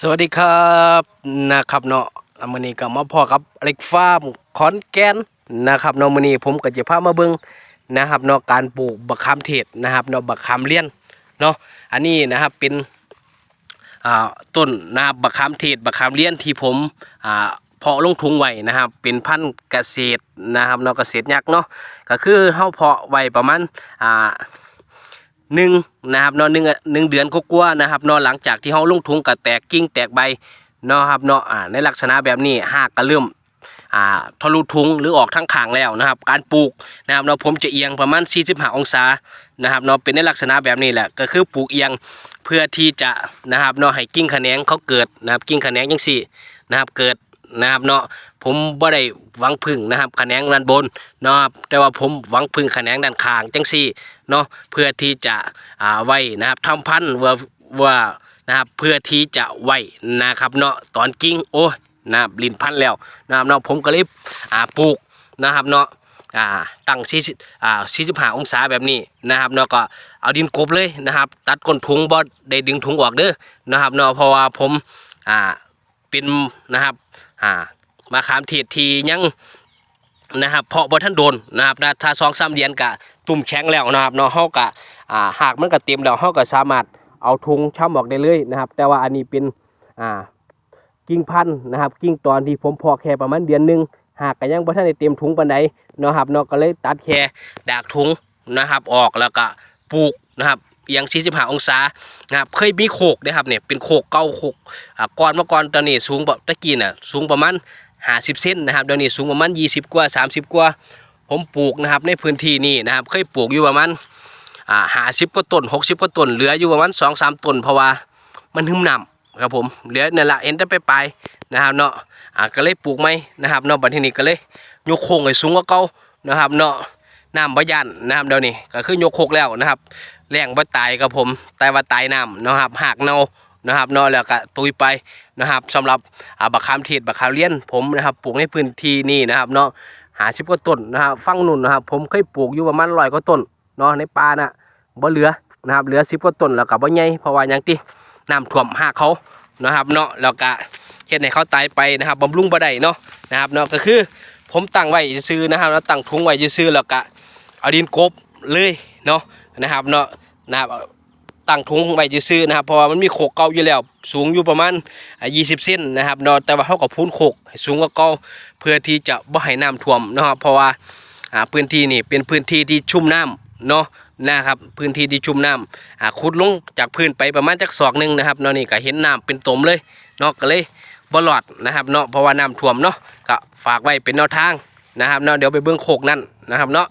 สวัสดีครับนะครับเนาะมือนี้ก็มาพอกับเล็กฟาร์มขอนแก่นนะครับเนาะมือนี้ผมก็จะพามาเบิ่งนะครับเนาะการปลูกบักขามเทศนะครับเนาะบักขามเลี้ยนเนาะอันนี้นะครับเป็นอ่าต้นนะครับบักขามเทศบักขามเลี้ยนที่ผมอ่าเพาะลงทุงไว้นะครับ เป็นพันธุ์เกษตรนะครับเนาะเกษตรยักษ์เนาะก็คือเฮาเพาะไว้ประมาณอ่า หนึ่งนะครับเนาะหนึ่งหนึ่งเดือนก็กลัวนะครับเนาะหลังจากที่เฮาลงทุงกับแตกกิ่งแตกใบเนาะครับเนาะอ่าในลักษณะแบบนี้หากก็เริ่มอ่าทะลุทุงหรือออกทั้งขางแล้วนะครับ การปลูกนะครับเนาะผมจะเอียงประมาณ 45 องศานะครับเนาะเป็นในลักษณะแบบนี้แหละก็คือปลูกเอียงเพื่อที่จะนะครับเนาะให้กิ่งขะแหนงเขาเกิดนะครับกิ่งขะแหนงจังซี่นะครับเกิด นะครับเนาะผมบ่ได้หวังพึ่งนะครับขแหนงด้านบนเนาะครับแต่ว่าผมหวังพึ่งขแหนงด้านข้างจังซี่เนาะเพื่อที่จะอ่าไว้นะครับทำพันธุ์ว่าว่านะครับเพื่อที่จะไว้นะครับเนาะตอนกิ้งโอ้ยนะครับลินพันธุ์แล้วนะครับเนาะผมก็เลยอ่าปลูกนะครับเนาะอ่าตั้งสี่อ่าสี่สิบห้าองศาแบบนี้นะครับเนาะก็เอาดินกบเลยนะครับ ตัดก้นถุงบ่ได้ดึงถุงออกเด้อนะครับเนาะเพราะว่าผมอ่า เป็นนะครับอ่ามาขามเทศทียังนะครับเพาะบ่ท่านโดนนะครับนะถ้าสองสามเดือนกะตุ่มแข็งแล้วนะครับเนาะเฮากะอ่าหากมันก็เต็มแล้วเฮาก็สามารถเอาทุงช่ำออกได้เลยนะครับ แต่ว่าอันนี้เป็นอ่ากิ่งพันธุ์นะครับ กิ่งตอนที่ผมเพาะแค่ประมาณเดือนหนึงหากก็ยังบ่ทันได้เต็มถุงปานใดเนาะครับเนาะก็เลยตัดแค่ดากถุงนะครับ ออกแล้วก็ปลูกนะครับ เอียง 45 องศานะครับเคยมีโคกนะครับเนี่ยเป็นโคกเก่าโคกก่อนเมื่อก่อนตอนนี้สูงแบบตะกี้น่ะสูงประมาณห้าสิบเซนนะครับเดี๋ยวนี้สูงประมาณยี่สิบกว่าสามสิบกว่า ผมปลูกนะครับในพื้นที่นี่นะครับเคยปลูกอยู่ประมาณห้าสิบกว่าต้นหกสิบกว่าต้นเหลืออยู่ประมาณสองสามต้นเพราะว่ามันหึมนำครับผมเหลือนั่นละเอ็นแต่ไปไปนะครับเนาะก็เลยปลูกไหมนะครับเนาะบัดทีนี้ก็เลยยกโค้งให้สูงกว่าเก่านะครับเนาะ น้ำบ่ยันนะครับเดี๋ยวนี้ก็คือยกโคกแล้วนะครับแรงบ่ตายครับผมแต่ว่าตายน้ำนะครับหากเนานะครับเนาะแล้วก็ตุยไปนะครับสำหรับบักขามเทศบักขามเลี้ยนผมนะครับปลูกในพื้นที่นี่นะครับเนาะหาชิบกว่าต้นนะครับฟังนุ่นนะครับ ผมเคยปลูกอยู่ประมาณร้อยกว่าต้นเนาะในป่าน่ะบ่เหลือนะครับเหลือสิบกว่าต้นแล้วก็บ่ใหญ่เพราะว่ายังติน้ำท่วมหากเขานะครับเนาะแล้วก็เฮ็ดให้เขาตายไปนะครับบำรุงบ่ได้เนาะนะครับเนาะก็คือผมตั้งไว้ซื่อนะครับแล้วตั้งถุงไว้ซื่อแล้วก็ เอาดินกบเลยเนาะนะครับเนาะนะครับตั้งถุงไว้ซื่อนะครับเพราะว่ามันมีโขกเก่าอยู่แล้ว สูงอยู่ประมาณอ่า20เซนนะครับเนาะแต่ว่าเขาก็พูนโขกสูงกว่าเก่าเพื่อที่จะบ่ให้น้ำท่วมนะครับเพราะว่าพื้นที่นี่เป็นพื้นที่ที่ชุ่มน้ำเนาะนะครับพื้นที่ที่ชุ่มน้ำขุดลงจากพื้นไปประมาณจักศอกหนึงนะครับเนาะนี่ก็เห็นน้ำเป็นตมเลยเนาะก็เลยบ่รอดนะครับเนาะเพราะว่าน้ำท่วมเนาะก็ฝากไว้เป็นแนวทางนะครับเนาะเดี๋ยวไปเบิ่งโขกนั่นนะครับเนาะ